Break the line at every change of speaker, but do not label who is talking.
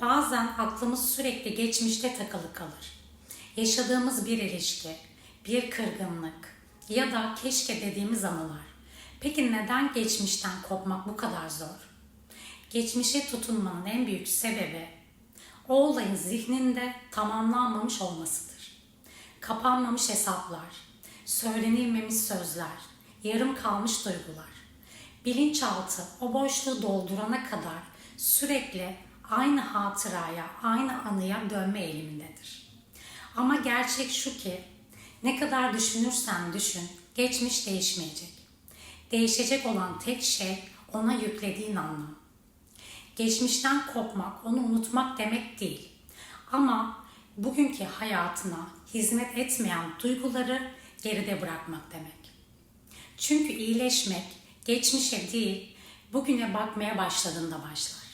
Bazen aklımız sürekli geçmişte takılı kalır. Yaşadığımız bir ilişki, bir kırgınlık ya da keşke dediğimiz anılar. Peki neden geçmişten kopmak bu kadar zor? Geçmişe tutunmanın en büyük sebebi o olayın zihninde tamamlanmamış olmasıdır. Kapanmamış hesaplar, söylenilmemiş sözler, yarım kalmış duygular. Bilinçaltı o boşluğu doldurana kadar sürekli aynı hatıraya, aynı anıya dönme eğilimindedir. Ama gerçek şu ki ne kadar düşünürsen düşün, geçmiş değişmeyecek. Değişecek olan tek şey ona yüklediğin anlam. Geçmişten kopmak, onu unutmak demek değil. Ama bugünkü hayatına hizmet etmeyen duyguları geride bırakmak demek. Çünkü iyileşmek geçmişe değil, bugüne bakmaya başladığında başlar.